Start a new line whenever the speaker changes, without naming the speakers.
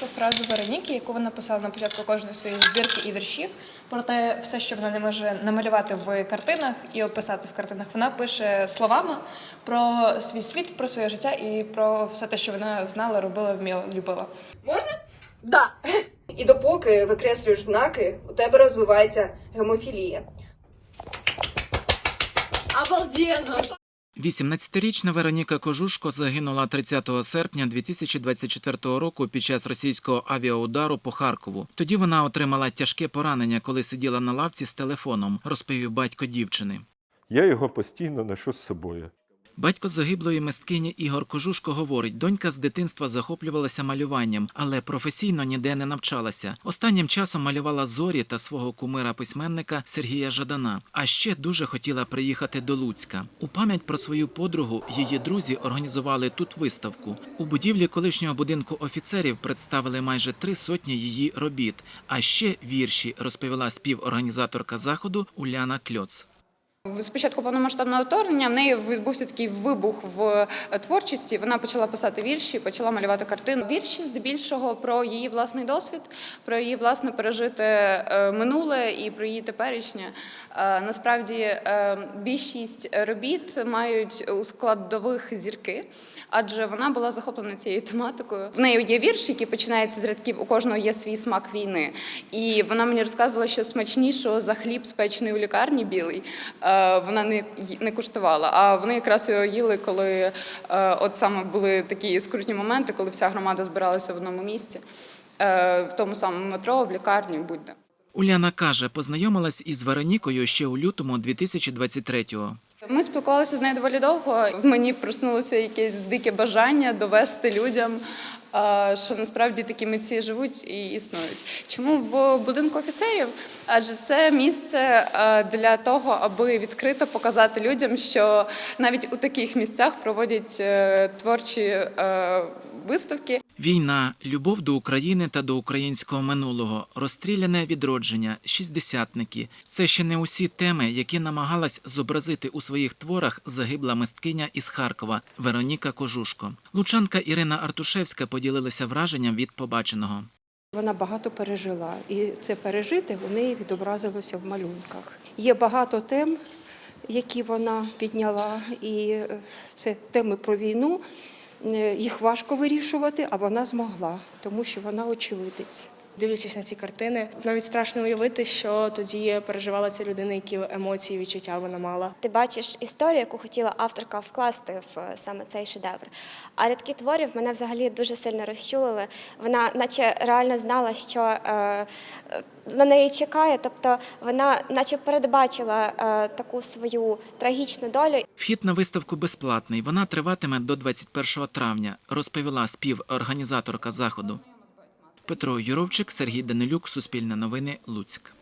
першу фразу Вероніки, яку вона писала на початку кожної своєї збірки і віршів. Проте все, що вона не може намалювати в картинах і описати в картинах, вона пише словами про свій світ, про своє життя і про все те, що вона знала, робила, вміла, любила.
Можна? Да. І допоки викреслюєш знаки, у тебе розвивається гемофілія.
Обалденно!
18-річна Вероніка Кожушко загинула 30 серпня 2024 року під час російського авіаудару по Харкову. Тоді вона отримала тяжке поранення, коли сиділа на лавці з телефоном, розповів батько дівчини.
Я його постійно ношу з собою.
Батько загиблої мисткині Ігор Кожушко говорить, донька з дитинства захоплювалася малюванням, але професійно ніде не навчалася. Останнім часом малювала зорі та свого кумира письменника Сергія Жадана. А ще дуже хотіла приїхати до Луцька. У пам'ять про свою подругу її друзі організували тут виставку. У будівлі колишнього будинку офіцерів представили майже три сотні її робіт. А ще вірші розповіла співорганізаторка заходу Уляна Кльоц.
Спочатку повномасштабного вторгнення в неї відбувся такий вибух в е, творчості. Вона почала писати вірші, почала малювати картини. Вірші здебільшого про її власний досвід, про її власне пережите е, минуле і про її теперішнє. Е, Насправді більшість робіт мають у складових зірки, адже вона була захоплена цією тематикою. В неї є вірш, який починається з рядків. У кожного є свій смак війни. І вона мені розказувала, що смачнішого за хліб спечений у лікарні білий. Вона не, не куштувала. А вони якраз його їли, коли е, от саме були такі скрутні моменти, коли вся громада збиралася в одному місці, е, в тому самому метро, в лікарні, будь-де.
Уляна каже, познайомилась із Веронікою ще у лютому 2023-го.
Ми спілкувалися з нею доволі довго. В мені проснулося якесь дике бажання довести людям, що насправді такі митці живуть і існують. Чому в будинку офіцерів? Адже це місце для того, аби відкрито показати людям, що навіть у таких місцях проводять е, творчі е, виставки.
Війна, любов до України та до українського минулого, розстріляне відродження, шістдесятники це ще не усі теми, які намагалась зобразити у своїх творах загибла мисткиня із Харкова Вероніка Кожушко. Лучанка Ірина Артушевська поділилася враженням від побаченого.
Вона багато пережила, і це пережити у неї відобразилося в малюнках. Є багато тем, які вона підняла, і е, це теми про війну. Е, Їх важко вирішувати, а вона змогла, тому що вона очевидець.
Дивлячись на ці картини, навіть страшно уявити, що тоді переживала ця людина, які емоції, відчуття вона мала.
Ти бачиш історію, яку хотіла авторка вкласти в е, саме цей шедевр. А рядки творів мене взагалі дуже сильно розчулили. Вона, наче реально знала, що е, е, на неї чекає. Тобто вона, наче передбачила е, таку свою трагічну долю.
Вхід на виставку безплатний. Вона триватиме до 21 травня, розповіла співорганізаторка заходу. Петро Юровчик, Сергій Данилюк, Суспільне новини, Луцьк.